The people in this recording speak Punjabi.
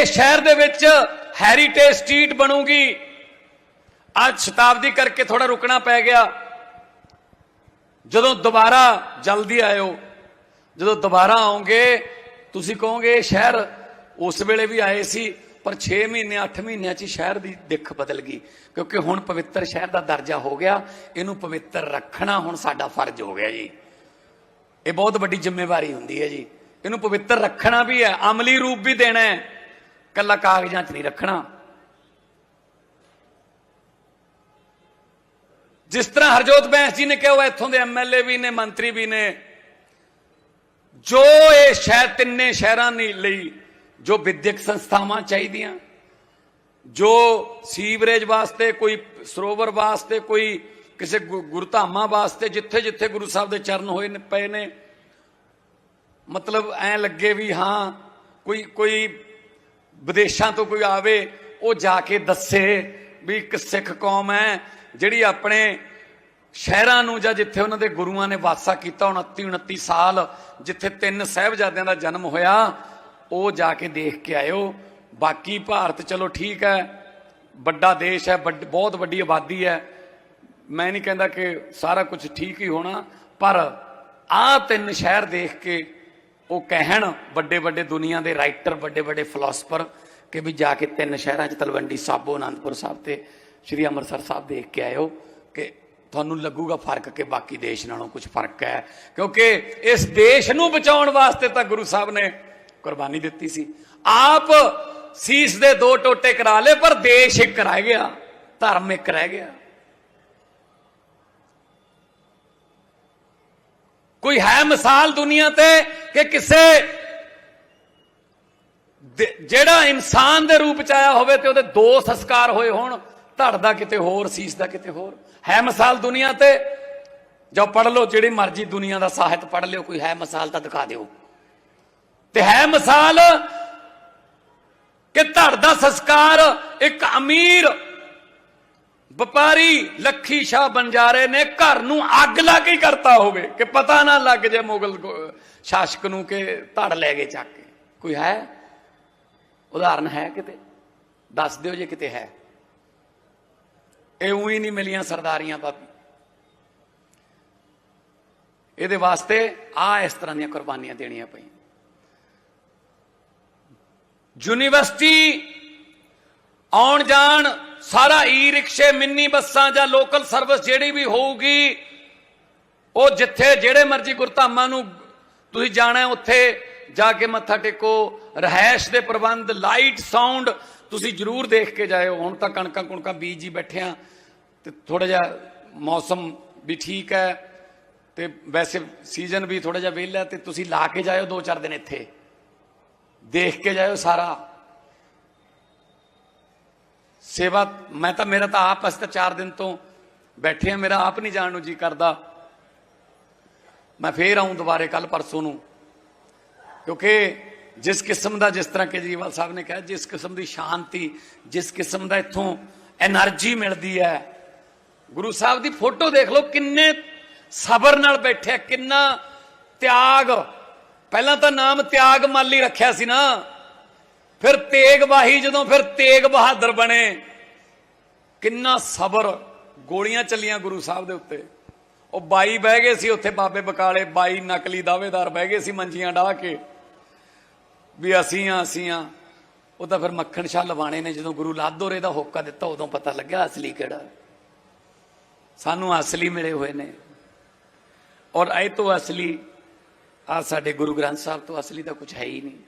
ਇਸ ਸ਼ਹਿਰ ਦੇ ਵਿੱਚ ਹੈਰੀਟੇਜ ਸਟਰੀਟ ਬਣੂਗੀ। ਅੱਜ ਸ਼ਤਾਬਦੀ ਕਰਕੇ ਥੋੜਾ ਰੁਕਣਾ ਪੈ ਗਿਆ। ਜਦੋਂ ਦੁਬਾਰਾ ਜਲਦੀ ਆਇਓ, ਜਦੋਂ ਦੁਬਾਰਾ ਆਉਂਗੇ ਤੁਸੀਂ ਕਹੋਗੇ ਇਹ ਸ਼ਹਿਰ ਉਸ ਵੇਲੇ ਵੀ ਆਏ ਸੀ, ਪਰ 6 ਮਹੀਨੇ 8 ਮਹੀਨਿਆਂ 'ਚ ਹੀ ਸ਼ਹਿਰ ਦੀ ਦਿੱਖ ਬਦਲ ਗਈ। ਕਿਉਂਕਿ ਹੁਣ ਪਵਿੱਤਰ ਸ਼ਹਿਰ ਦਾ ਦਰਜਾ ਹੋ ਗਿਆ, ਇਹਨੂੰ ਪਵਿੱਤਰ ਰੱਖਣਾ ਹੁਣ ਸਾਡਾ ਫਰਜ਼ ਹੋ ਗਿਆ ਜੀ। ਇਹ ਬਹੁਤ ਵੱਡੀ ਜ਼ਿੰਮੇਵਾਰੀ ਹੁੰਦੀ ਹੈ ਜੀ। ਇਹਨੂੰ ਪਵਿੱਤਰ ਰੱਖਣਾ ਵੀ ਹੈ, ਅਮਲੀ ਰੂਪ ਵੀ ਦੇਣਾ ਹੈ। ਕੱਲਾ ਕਾਗਜ਼ਾਂ 'ਚ ਨਹੀਂ ਰੱਖਣਾ। ਜਿਸ ਤਰ੍ਹਾਂ ਹਰਜੋਤ ਬੈਂਸ ਜੀ ਨੇ ਕਿਹਾ ਇੱਥੋਂ ਦੇ ਐਮਐਲਏ ਵੀ ਨੇ, ਮੰਤਰੀ ਵੀ ਨੇ, ਜੋ ਇਹ ਸ਼ਹਿਰ, ਤਿੰਨੇ ਸ਼ਹਿਰਾਂ ਨੇ ਲਈ, ਜੋ ਵਿਦਿਅਕ ਸੰਸਥਾਵਾਂ ਚਾਹੀਦੀਆਂ, ਜੋ ਸੀਵਰੇਜ ਵਾਸਤੇ, ਕੋਈ ਸਰੋਵਰ ਵਾਸਤੇ, ਕੋਈ ਕਿਸੇ ਗੁ- ਗੁਰਧਾਮਾਂ ਵਾਸਤੇ, ਜਿੱਥੇ ਜਿੱਥੇ ਗੁਰੂ ਸਾਹਿਬ ਦੇ ਚਰਨ ਹੋਏ ਨੇ, ਪਏ ਨੇ, ਮਤਲਬ ਐ ਲੱਗੇ ਵੀ ਹਾਂ, ਕੋਈ ਕੋਈ ਵਿਦੇਸ਼ਾਂ ਤੋਂ ਕੋਈ ਆਵੇ, ਉਹ ਜਾ ਕੇ ਦੱਸੇ ਵੀ ਇੱਕ ਸਿੱਖ ਕੌਮ ਹੈ ਜਿਹੜੀ ਆਪਣੇ ਸ਼ਹਿਰਾਂ ਨੂੰ ਜਾਂ ਜਿੱਥੇ ਉਹਨਾਂ ਦੇ ਗੁਰੂਆਂ ਨੇ ਵਾਸਾ ਕੀਤਾ 29 29 ਸਾਲ, ਜਿੱਥੇ ਤਿੰਨ ਸਹਿਬਜ਼ਾਦਿਆਂ ਦਾ ਜਨਮ ਹੋਇਆ, ਉਹ ਜਾ ਕੇ ਦੇਖ ਕੇ ਆਇਓ। ਬਾਕੀ ਭਾਰਤ ਚਲੋ ਠੀਕ ਹੈ, ਵੱਡਾ ਦੇਸ਼ ਹੈ, ਵੱਡ- ਬਹੁਤ ਵੱਡੀ ਆਬਾਦੀ ਹੈ। ਮੈਂ ਨਹੀਂ ਕਹਿੰਦਾ ਕਿ ਸਾਰਾ ਕੁਝ ਠੀਕ ਹੀ ਹੋਣਾ, ਪਰ ਆਹ ਤਿੰਨ ਸ਼ਹਿਰ ਦੇਖ ਕੇ ਉਹ ਕਹਿਣ ਵੱਡੇ ਵੱਡੇ ਦੁਨੀਆ ਦੇ ਰਾਈਟਰ ਵੱਡੇ ਵੱਡੇ ਫਿਲਾਸਫਰ ਕਿ ਵੀ ਜਾ ਕੇ ਤਿੰਨ ਸ਼ਹਿਰਾਂ 'ਚ ਤਲਵੰਡੀ ਸਾਬੋ ਆਨੰਦਪੁਰ ਸਾਹਿਬ ਤੇ ਸ੍ਰੀ ਅੰਮ੍ਰਿਤਸਰ ਸਾਹਿਬ ਦੇਖ ਕੇ ਆਇਓ ਕਿ ਤੁਹਾਨੂੰ ਲੱਗੂਗਾ ਫ਼ਰਕ ਕਿ ਬਾਕੀ ਦੇਸ਼ ਨਾਲੋਂ ਕੁਝ ਫ਼ਰਕ ਹੈ। ਕਿਉਂਕਿ ਇਸ ਦੇਸ਼ ਨੂੰ ਬਚਾਉਣ ਵਾਸਤੇ ਤਾਂ ਗੁਰੂ ਸਾਹਿਬ ਨੇ ਕੁਰਬਾਨੀ ਦਿੱਤੀ ਸੀ। ਆਪ ਸੀਸ ਦੇ ਦੋ ਟੋਟੇ ਕਰਾ ਲਏ, ਪਰ ਦੇਸ਼ ਇੱਕ ਰਹਿ ਗਿਆ, ਧਰਮ ਇੱਕ ਰਹਿ ਗਿਆ। ਕੋਈ ਹੈ ਮਿਸਾਲ ਦੁਨੀਆ ਤੇ ਕਿ ਕਿਸੇ ਜਿਹੜਾ ਇਨਸਾਨ ਦੇ ਰੂਪ ਚ ਆਇਆ ਹੋਵੇ ਤੇ ਉਹਦੇ ਦੋ ਸੰਸਕਾਰ ਹੋਏ ਹੋਣ, ਧੜ ਦਾ ਕਿਤੇ ਹੋਰ, ਸੀਸ ਦਾ ਕਿਤੇ ਹੋਰ। ਹੈ ਮਿਸਾਲ ਦੁਨੀਆ ਤੇ? ਜੋ ਪੜ ਲਓ, ਜਿਹੜੀ ਮਰਜ਼ੀ ਦੁਨੀਆ ਦਾ ਸਾਹਿਤ ਪੜ ਲਿਓ, ਕੋਈ ਹੈ ਮਿਸਾਲ ਤਾਂ ਦਿਖਾ ਦਿਓ। ਤੇ ਹੈ ਮਿਸਾਲ ਕਿ ਧੜ ਦਾ ਸੰਸਕਾਰ ਇੱਕ ਅਮੀਰ ਵਪਾਰੀ ਲੱਖੀ ਸ਼ਾਹ ਬੰਜਾਰੇ ਨੇ, ਘਰ ਨੂੰ ਅੱਗ ਲਾ ਕੇ ਹੀ ਕਰਤਾ ਹੋਵੇ, ਕਿ ਪਤਾ ਨਾ ਲੱਗ ਜੇ ਮੁਗਲ ਸ਼ਾਸਕ ਨੂੰ ਕਿ ਧੜ ਲੈ ਗਏ ਚੱਕ ਕੇ। ਕੋਈ ਹੈ? ਉਦਾਹਰਨ ਹੈ ਕਿਤੇ? ਦੱਸ ਦਿਓ ਜੇ ਕਿਤੇ ਹੈ। ਇਹ ਉਹੀ ਨਹੀਂ ਮਿਲੀਆਂ ਸਰਦਾਰੀਆਂ ਬਾਬੀ ਇਹਦੇ ਵਾਸਤੇ ਆ ਇਸ ਤਰ੍ਹਾਂ ਦੀਆਂ ਕੁਰਬਾਨੀਆਂ ਦੇਣੀਆਂ ਪਈਆਂ। ਯੂਨੀਵਰਸਿਟੀ ਆਉਣ ਜਾਣ ਸਾਰਾ ਈ ਰਿਕਸ਼ੇ ਮਿੰਨੀ ਬੱਸਾਂ ਜਾਂ ਲੋਕਲ ਸਰਵਿਸ ਜਿਹੜੀ ਵੀ ਹੋਊਗੀ, ਉਹ ਜਿੱਥੇ ਜਿਹੜੇ ਮਰਜ਼ੀ ਗੁਰਧਾਮਾਂ ਨੂੰ ਤੁਸੀਂ ਜਾਣਾ ਉੱਥੇ ਜਾ ਕੇ ਮੱਥਾ ਟੇਕੋ ਰਹਿائش ਦੇ ਪ੍ਰਬੰਧ ਲਾਈਟ ਸਾਊਂਡ ਤੁਸੀਂ ਜ਼ਰੂਰ ਦੇਖ ਕੇ ਜਾਇਓ। ਹੁਣ ਤਾਂ ਕਣਕਾਂ ਕੁਣਕਾਂ ਬੀਜ ਹੀ ਬੈਠਿਆ ਤੇ ਥੋੜਾ ਜਿਹਾ ਮੌਸਮ ਵੀ ਠੀਕ ਹੈ, ਤੇ ਵੈਸੇ ਸੀਜ਼ਨ ਵੀ ਥੋੜਾ ਜਿਹਾ ਵਿਹਲਾ ਤੇ ਤੁਸੀਂ ਲਾ ਕੇ ਜਾਇਓ ਦੋ ਚਾਰ ਦਿਨ ਇੱਥੇ। ਦੇਖ ਕੇ ਜਾਇਓ ਸਾਰਾ। ਸੇਵਾ, ਮੈਂ ਤਾਂ, ਮੇਰਾ ਤਾਂ ਆਪ ਅਸੀਂ ਤਾਂ 4 ਦਿਨ ਤੋਂ ਬੈਠੇ ਆ ਮੇਰਾ ਆਪ ਨਹੀਂ ਜਾਣ ਨੂੰ ਜੀ ਕਰਦਾ। ਮੈਂ ਫੇਰ ਆਉਂ ਦੁਬਾਰੇ ਕੱਲ ਪਰਸੋਂ ਨੂੰ। ਕਿਉਂਕਿ ਜਿਸ ਕਿਸਮ ਦਾ, ਜਿਸ ਤਰ੍ਹਾਂ ਕੇਜਰੀਵਾਲ ਸਾਹਿਬ ਨੇ ਕਿਹਾ, ਜਿਸ ਕਿਸਮ ਦੀ ਸ਼ਾਂਤੀ, ਜਿਸ ਕਿਸਮ ਦਾ ਇੱਥੋਂ એનર્ਜੀ ਮਿਲਦੀ ਹੈ। ਗੁਰੂ ਸਾਹਿਬ ਦੀ ਫੋਟੋ ਦੇਖ ਲਓ, ਕਿੰਨੇ ਸਬਰ ਨਾਲ ਬੈਠਿਆ, ਕਿੰਨਾ ਤਿਆਗ। ਪਹਿਲਾਂ ਤਾਂ ਨਾਮ ਤਿਆਗ ਮਾਲੀ ਰੱਖਿਆ ਸੀ ਨਾ। ਫਿਰ ਤੇਗ ਬਾਹੀ ਜਦੋਂ ਫਿਰ ਤੇਗ ਬਹਾਦਰ ਬਣੇ, ਕਿੰਨਾ ਸਬਰ, ਗੋਲੀਆਂ ਚੱਲੀਆਂ ਗੁਰੂ ਸਾਹਿਬ ਦੇ ਉੱਤੇ। ਉਹ ਬਾਈ ਬਹਿ ਗਏ ਸੀ ਉੱਥੇ ਬਾਬੇ ਬਕਾਲੇ, ਬਾਈ ਨਕਲੀ ਦਾਅਵੇਦਾਰ ਬਹਿ ਗਏ ਸੀ ਮੰਜੀਆਂ ਢਾ ਕੇ। ਵੀ ਅਸੀਂ ਆ ਅਸੀਂ ਆ। ਉਹ ਤਾਂ ਫਿਰ ਮੱਖਣ ਸ਼ਾਹ ਲਵਾਣੇ ਨੇ, ਜਦੋਂ ਗੁਰੂ ਲਾਦੋਰੇ ਦਾ ਹੋਕਾ ਦਿੱਤਾ, ਉਦੋਂ ਪਤਾ ਲੱਗਿਆ ਅਸਲੀ ਕਿਹੜਾ ਸਾਨੂੰ ਅਸਲੀ ਮਿਲੇ ਹੋਏ ਨੇ। ਔਰ ਇਹ ਤੋਂ ਅਸਲੀ ਆ ਸਾਡੇ ਗੁਰੂ ਗ੍ਰੰਥ ਸਾਹਿਬ ਤੋਂ ਅਸਲੀ ਤਾਂ ਕੁਝ ਹੈ ਹੀ ਨਹੀਂ।